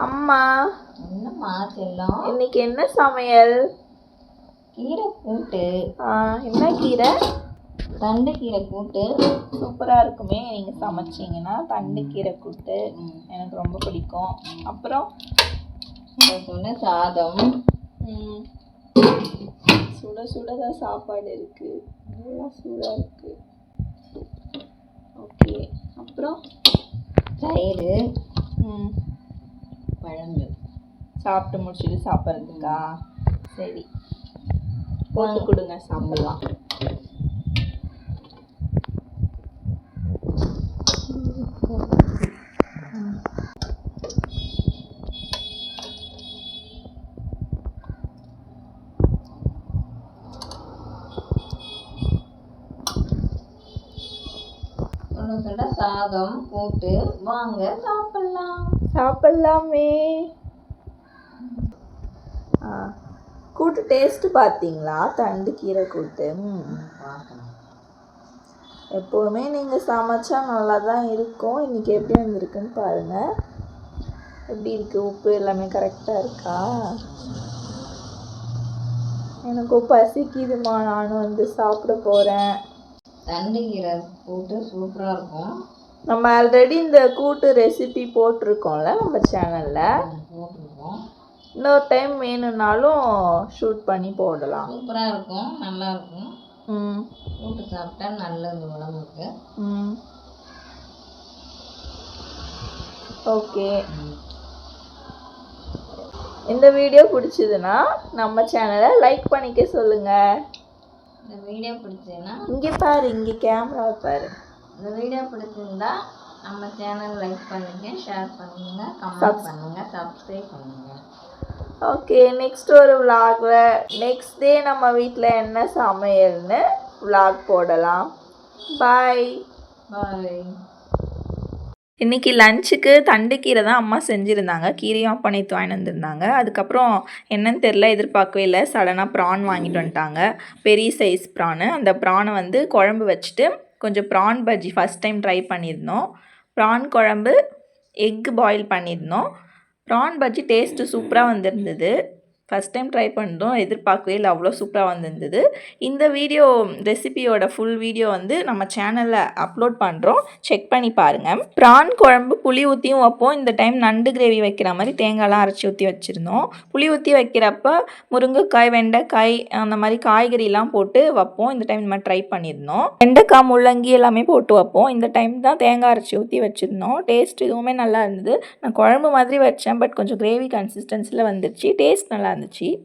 அம்மா. என்னம்மா செல்லம்? இன்னைக்கு என்ன சமையல்? கீரை கூட்டு. ஆ, என்ன கீரை? தண்டு கீரை கூட்டு. சூப்பராக இருக்குமே. நீங்கள் சமைச்சீங்கன்னா தண்டு கீரை கூட்டு. எனக்கு ரொம்ப பிடிக்கும். அப்புறம்? சுட சாதம். சுட சுட தான் சாப்பாடு இருக்கு. நல்லா சூடாக இருக்கு. ஓகே. அப்புறம்? தயிர் ம் பழங்கள் சாப்பிட்டு முடிச்சுட்டு சாப்பிட்றதுக்கா? சரி. போட்டு கொடுங்க சாப்பிடலாம். சாதம்? கூட்டு வாங்க சாப்பிடலாம். சாப்பிடலாமே. கூட்டு டேஸ்ட்டு பார்த்தீங்களா? தண்டு கீரை கூட்டு? எப்போவுமே நீங்கள் சமைச்சா நல்லா தான் இருக்கும். இன்றைக்கி எப்படி வந்திருக்குன்னு பாருங்கள் எப்படி இருக்குது உப்பு எல்லாமே கரெக்டாக இருக்கா? எனக்கும் பசிக்குதுமா நானும் வந்து சாப்பிட போகிறேன் தண்டு கீரை கூட்டு சூப்பராக இருக்கும். நம்ம ஆல்ரெடி இந்த கூட்டு ரெசிபி போட்டிருக்கோம்ல நம்ம சேனலில் இன்னொரு டைம் வேணும்னாலும் ஷூட் பண்ணி போடலாம். சூப்பராக இருக்கும் நல்லா இருக்கும். ம். கூட்டு சாப்பிட்டா நல்லது உடம்புக்கு. ம். ஓகே. இந்த வீடியோ பிடிச்சதுன்னா நம்ம சேனலை லைக் பண்ணிக்க சொல்லுங்கள் இந்த வீடியோ பிடிச்சதுன்னா இங்கே பாரு இங்கே கேமரா பாரு. இந்த வீடியோ பிடிச்சிருந்தா நம்ம சேனல் லைக் பண்ணுங்க ஷேர் பண்ணுங்க கமெண்ட் பண்ணுங்க சப்ஸ்கிரைப் பண்ணுங்க. ஓகே நெக்ஸ்ட் ஒரு vlogல நெக்ஸ்ட் டே நம்ம வீட்டில் என்ன சமையல்னு vlog போடலாம். பாய் பாய் இன்றைக்கி லஞ்சுக்கு தண்டுக்கீரை தான் அம்மா செஞ்சுருந்தாங்க. கீரையும் அப்பா நேற்று வாங்கிட்டு வந்திருந்தாங்க. அதுக்கப்புறம் என்னன்னு தெரில எதிர்பார்க்கவே இல்லை. சடனாக ப்ரான் வாங்கிட்டு வந்துட்டாங்க. பெரிய சைஸ் ப்ரானு அந்த ப்ரானை வந்து குழம்பு வச்சுட்டு கொஞ்சம் prawn bajji first time try பண்ணியிருந்தோம். ப்ரான் குழம்பு எக் பாயில் பண்ணியிருந்தோம். ப்ரான் பஜ்ஜி டேஸ்ட்டு சூப்பராக வந்திருந்தது. ஃபஸ்ட் டைம் ட்ரை பண்ணிட்டோம் எதிர்பார்க்கவே இல்லை. அவ்வளோ சூப்பராக வந்திருந்தது. இந்த வீடியோ ரெசிபியோட ஃபுல் வீடியோ வந்து நம்ம சேனலில் அப்லோட் பண்ணுறோம் செக் பண்ணி பாருங்கள் ப்ரான் குழம்பு புளி ஊற்றியும் வைப்போம். இந்த டைம் நண்டு கிரேவி வைக்கிற மாதிரி தேங்காய்லாம் அரைச்சி ஊற்றி வச்சுருந்தோம். புளி ஊற்றி வைக்கிறப்ப முருங்கைக்காய் வெண்டைக்காய் அந்த மாதிரி காய்கறிலாம் போட்டு வைப்போம். இந்த டைம் இந்த மாதிரி ட்ரை பண்ணியிருந்தோம். வெண்டைக்காய் முள்ளங்கி எல்லாமே போட்டு வைப்போம். இந்த டைம் தான் தேங்காய் அரைச்சி ஊற்றி வச்சுருந்தோம். டேஸ்ட் இதுவுமே நல்லா இருந்தது. நான் குழம்பு மாதிரி வச்சேன் பட் கொஞ்சம் கிரேவி கன்சிஸ்டன்சியில் வந்துருச்சு. டேஸ்ட் நல்லா இருந்துச்சு